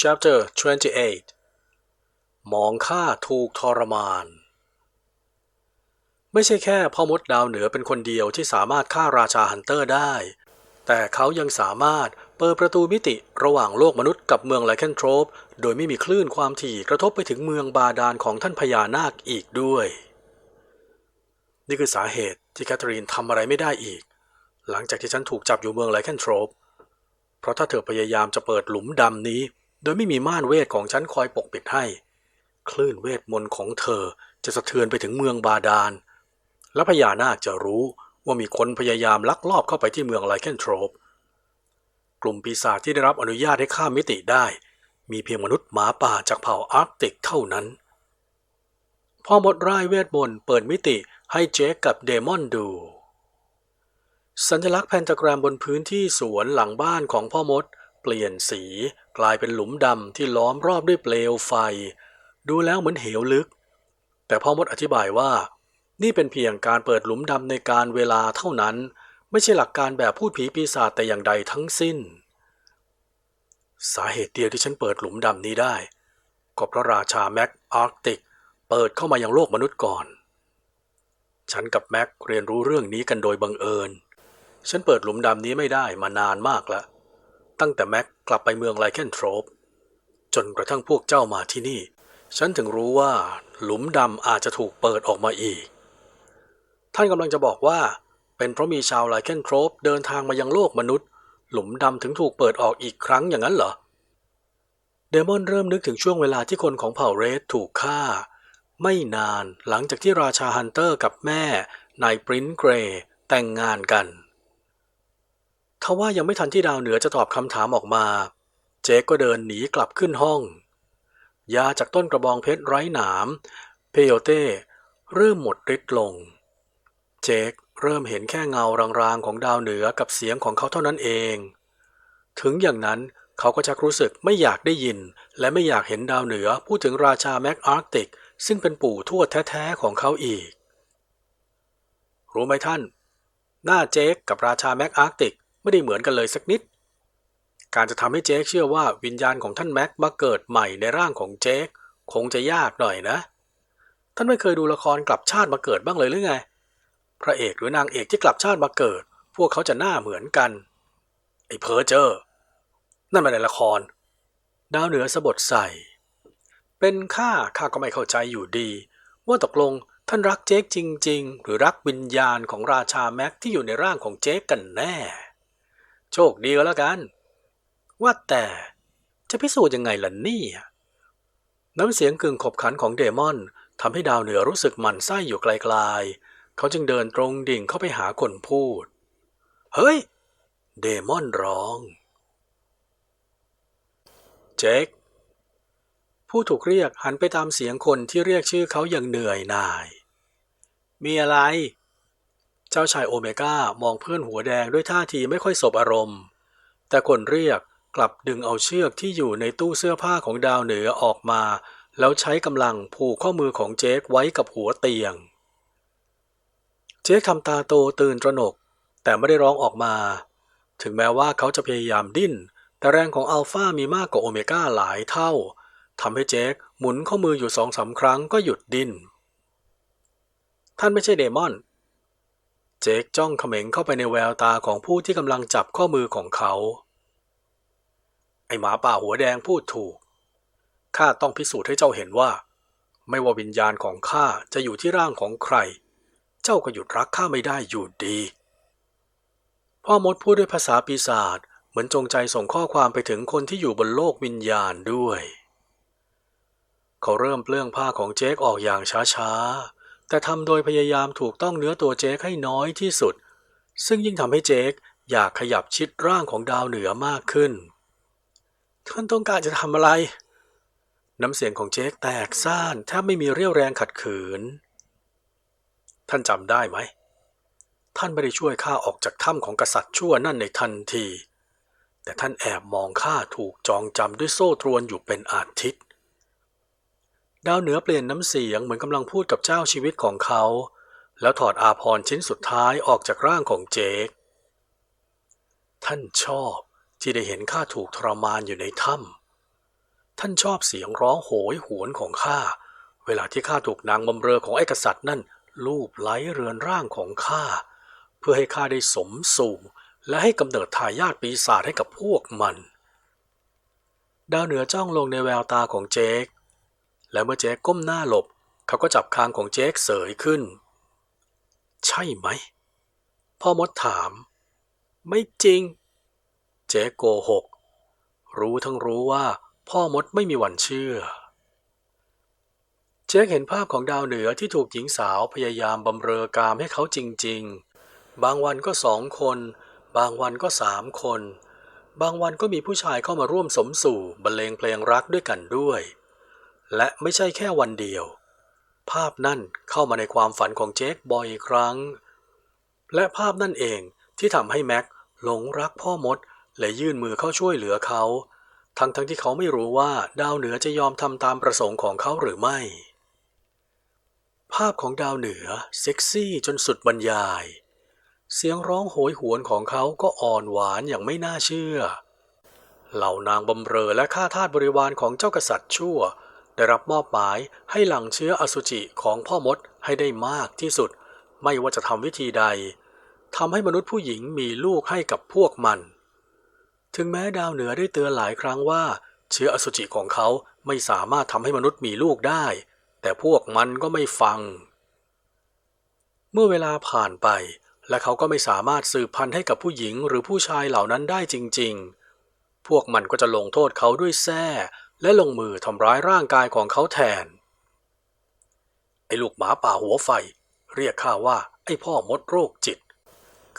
Chapter 28 มองข้าถูกทรมาน ไม่ใช่แค่พ่อมดดาวเหนือเป็นคนเดียวที่สามารถฆ่าราชาฮันเตอร์ได้ แต่เขายังสามารถเปิดประตูมิติระหว่างโลกมนุษย์กับเมืองไลเคนโทรปโดยไม่มีคลื่นความถี่กระทบไปถึงเมืองบาดาลของท่านพญานาคอีกด้วย นี่คือสาเหตุที่แคทเธอรีนทำอะไรไม่ได้อีก หลังจากที่ฉันถูกจับอยู่เมืองไลเคนโทรปเพราะถ้าเธอพยายามจะเปิดหลุมดำนี้ โดยไม่มีม่านเวทของฉันคอยปกปิดให้ คลื่นเวทมนต์ของเธอจะสะเทือนไปถึงเมืองบาดาล และพญานาคจะรู้ว่ามีคนพยายามลักลอบเข้าไปที่เมืองไลเคนโทรปกลุ่มปีศาจที่ได้รับอนุญาตให้ข้ามมิติได้ มีเพียงมนุษย์หมาป่าจากเผ่าอาร์กติกเท่านั้นพอหมดร่ายเวทมนต์เปิดมิติให้เจคกับเดมอนดู สัญลักษณ์แพนตาแกรมบนพื้นที่สวนหลังบ้านของพ่อมด เปลี่ยนสีกลายเป็นหลุมดำที่ล้อมรอบด้วยเปลวไฟ ดูแล้วเหมือนเหวลึก แต่พ่อมดอธิบายว่า นี่เป็นเพียงการเปิดหลุมดำในการเวลาเท่านั้น ไม่ใช่หลักการแบบพูดผีปีศาจแต่อย่างใดทั้งสิ้น สาเหตุเดียวที่ฉันเปิดหลุมดำนี้ได้ ก็เพราะราชาแม็กอาร์กติก เปิดเข้ามายังโลกมนุษย์ก่อน ฉันกับแม็กเรียนรู้เรื่องนี้กันโดยบังเอิญ ฉันเปิดหลุมดำนี้ไม่ได้มานานมากแล้ว ตั้งแต่แม็กกลับไปเมืองไลเคนโทรปจนกระทั่งพวกเจ้ามาที่นี่ ฉันถึงรู้ว่าหลุมดำอาจจะถูกเปิดออกมาอีก ท่านกำลังจะบอกว่า เป็นเพราะมีชาวไลเคนโทรปเดินทางมายังโลกมนุษย์ หลุมดำถึงถูกเปิดออกอีกครั้งอย่างนั้นเหรอ เดมอนเริ่มนึกถึงช่วงเวลาที่คนของเผ่าเรดถูกฆ่า ไม่นานหลังจากที่ราชาฮันเตอร์กับแม่นายปรินเกร์แต่งงานกัน ทว่ายังไม่ทันที่ดาวเหนือจะตอบคำถามออกมา เจคก็เดินหนีกลับขึ้นห้อง ยาจากต้นกระบองเพชรไร้หนาม เพโยเต้เริ่มหมดฤทธิ์ลง เจคเริ่มเห็นแค่เงารางๆของดาวเหนือกับเสียงของเขาเท่านั้นเอง ถึงอย่างนั้นเขาก็ชักรู้สึกไม่อยากได้ยิน และไม่อยากเห็นดาวเหนือพูดถึงราชาแม็กอาร์กติก ซึ่งเป็นปู่ทวดแท้ๆของเขาอีก รู้ไหมท่าน หน้าเจคกับราชาแม็กอาร์กติก ไม่ได้เหมือนกันเลยสักนิด การจะทำให้เจคเชื่อว่าวิญญาณของท่านแม็กมาเกิดใหม่ในร่างของเจคคงจะยากหน่อยนะ ท่านไม่เคยดูละครกลับชาติมาเกิดบ้างเลยหรือไง พระเอกหรือนางเอกที่กลับชาติมาเกิด พวกเขาจะหน้าเหมือนกัน ไอ้เพอเจอร์นั่นมาในละคร ดาวเหนือสะบดใส่ เป็นข้าข้าก็ไม่เข้าใจอยู่ดี ว่าตกลงท่านรักเจคจริง ๆ หรือรักวิญญาณของราชาแม็กที่อยู่ในร่างของเจคกันแน่ โชคดีก็แล้วกัน ว่าแต่จะพิสูจน์ยังไงล่ะนี่น้ำเสียงกึ่งขบขันของเดมอนทำให้ดาวเหนือรู้สึกหมันไส้อยู่ไกลๆ เขาจึงเดินตรงดิ่งเข้าไปหาคนพูด เฮ้ย เดมอนร้อง เจคผู้ถูกเรียกหันไปตามเสียงคนที่เรียกชื่อเขาอย่างเหนื่อยหน่าย มีอะไร เจ้าชายโอเมก้ามองเพื่อนหัวแดงด้วยท่าทีไม่ค่อยสบอารมณ์ แต่คนเรียกกลับดึงเอาเชือกที่อยู่ในตู้เสื้อผ้าของดาวเหนือออกมา แล้วใช้กำลังผูกข้อมือของเจคไว้กับหัวเตียง เจคทำตาโตตื่นตระหนก แต่ไม่ได้ร้องออกมา ถึงแม้ว่าเขาจะพยายามดิ้น แต่แรงของอัลฟามีมากกว่าโอเมก้าหลายเท่าทำให้เจคหมุนข้อมืออยู่สองสาครั้งก็หยุดดิ้นท่านไม่ใช่เดมอน จคจ้องเขม็งเข้าไปในแววตาของผู้ที่กำลังจับข้อมือของเขา ไอหมาป่าหัวแดงพูดถูก ข้าต้องพิสูจน์ให้เจ้าเห็นว่า ไม่ว่าวิญญาณของข้าจะอยู่ที่ร่างของใคร เจ้าก็หยุดรักข้าไม่ได้อยู่ดี พ่อมดพูดด้วยภาษาปีศาจเหมือนจงใจส่งข้อความไปถึงคนที่อยู่บนโลกวิญญาณด้วย เขาเริ่มเปลื้องผ้าของเจคออกอย่างช้าๆ แต่ทำโดยพยายามถูกต้องเนื้อตัวเจคให้น้อยที่สุด ซึ่งยิ่งทำให้เจคอยากขยับชิดร่างของดาวเหนือมากขึ้น ท่านต้องการจะทำอะไร น้ำเสียงของเจคแตกซ่านแทบไม่มีเรี่ยวแรงขัดขืน ท่านจำได้ไหม ท่านไม่ได้ช่วยข้าออกจากถ้ำของกษัตริย์ชั่วนั่นในทันที แต่ท่านแอบมองข้าถูกจองจำด้วยโซ่ตรวนอยู่เป็นอาทิตย์ ดาวเหนือเปลี่ยนน้ำเสียงเหมือนกำลังพูดกับเจ้าชีวิตของเขา แล้วถอดอาพรชิ้นสุดท้ายออกจากร่างของเจค ท่านชอบที่ได้เห็นข้าถูกทรมานอยู่ในถ้ำท่านชอบเสียงร้องโหยหวนของข้า เวลาที่ข้าถูกนางบำเรอของไอ้กษัตริย์นั่นลูบไล้เรือนร่างของข้า เพื่อให้ข้าได้สมสู่และให้กำเนิดทายาทปีศาจให้กับพวกมัน ดาวเหนือจ้องลงในแววตาของเจค และเมื่อเจคก้มหน้าหลบ เขาก็จับคางของเจคเสยขึ้น ใช่ไหม พ่อมดถาม ไม่จริง เจคโกหก รู้ทั้งรู้ว่าพ่อมดไม่มีวันเชื่อ เจคเห็นภาพของดาวเหนือที่ถูกหญิงสาวพยายามบำเรอกามให้เขาจริง ๆ บางวันก็สองคน บางวันก็สามคน บางวันก็มีผู้ชายเข้ามาร่วมสมสู่บรรเลงเพลงรักด้วยกันด้วย และไม่ใช่แค่วันเดียว ภาพนั่นเข้ามาในความฝันของเจคบ่อยครั้ง และภาพนั่นเองที่ทำให้แม็กหลงรักพ่อมด และยื่นมือเข้าช่วยเหลือเขา ทั้งทั้งที่เขาไม่รู้ว่าดาวเหนือจะยอมทำตามประสงค์ของเขาหรือไม่ ภาพของดาวเหนือเซ็กซี่จนสุดบรรยาย เสียงร้องโหยหวนของเขาก็อ่อนหวานอย่างไม่น่าเชื่อ เหล่านางบำเรอและข้าทาสบริวารของเจ้ากษัตริย์ชั่ว ได้รับมอบหมายให้หลั่งเชื้ออสุจิของพ่อมดให้ได้มากที่สุด ไม่ว่าจะทำวิธีใดทำให้มนุษย์ผู้หญิงมีลูกให้กับพวกมัน ถึงแม้ดาวเหนือได้เตือนหลายครั้งว่า เชื้ออสุจิของเขาไม่สามารถทำให้มนุษย์มีลูกได้ แต่พวกมันก็ไม่ฟัง เมื่อเวลาผ่านไป และเขาก็ไม่สามารถสืบพันธุ์ให้กับผู้หญิงหรือผู้ชายเหล่านั้นได้จริง ๆ พวกมันก็จะลงโทษเขาด้วยแส้ และลงมือทำร้ายร่างกายของเขาแทน ไอ้ลูกหมาป่าหัวไฟ เรียกข้าว่าไอ้พ่อมดโรคจิต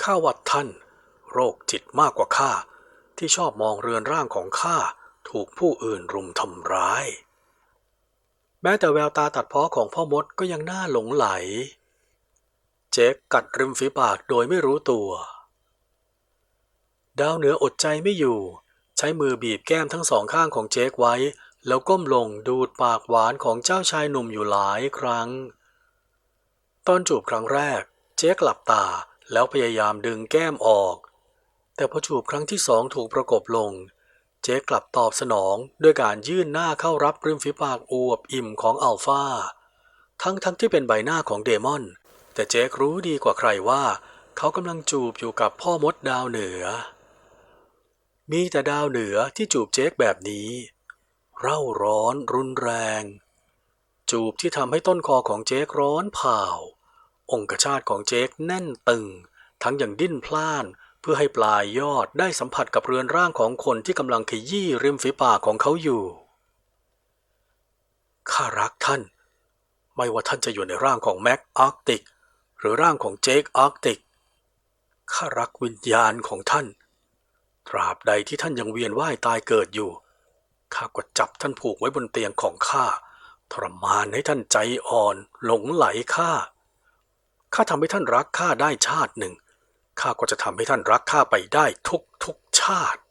ข้าว่าท่าน โรคจิตมากกว่าข้าที่ชอบมองเรือนร่างของข้าถูกผู้อื่นรุมทำร้าย แม้แต่แววตาตัดพ้อของพ่อมดก็ยังน่าหลงไหล เจ๊กกัดริมฝีปากโดยไม่รู้ตัว ดาวเหนืออดใจไม่อยู่ ช้มือบีบแก้มทั้งสองข้างของเจ๊กไว้ แล้วก้มลงดูดปากหวานของเจ้าชายหนุ่มอยู่หลายครั้ง ตอนจูบครั้งแรก เจ๊กหลับตาแล้วพยายามดึงแก้มออก แต่พอจูบครั้งที่สองถูกประกบลง เจ๊กลับตอบสนองด้วยการยื่นหน้าเข้ารับริมฝีปากอวบอิ่มของอัลฟาทั้งทั้งที่เป็นใบหน้าของเดมอน แต่เจ๊กรู้ดีกว่าใครว่า เขากำลังจูบอยู่กับพ่อมดดาวเหนือ มีแต่ดาวเหนือที่จูบเจ๊กแบบนี้ เร่าร้อนรุนแรง จูบที่ทำให้ต้นคอของเจ๊กร้อนเผาองคชาตของเจ๊กแน่นตึง ทั้งอย่างดิ้นพล่านเพื่อให้ปลายยอดได้สัมผัสกับเรือนร่างของคนที่กำลังขยี้ริมฝีปากของเขาอยู่ข้ารักท่าน ไม่ว่าท่านจะอยู่ในร่างของแม็กอาร์กติก หรือร่างของเจคอาร์กติกข้ารักวิญญาณของท่าน ตราบใดที่ท่านยังเวียนว่ายตายเกิดอยู่ ข้าก็จับท่านผูกไว้บนเตียงของข้า ทรมานให้ท่านใจอ่อน หลงไหลข้า ข้าทำให้ท่านรักข้าได้ชาติหนึ่ง ข้าก็จะทำให้ท่านรักข้าไปได้ทุกทุกชาติ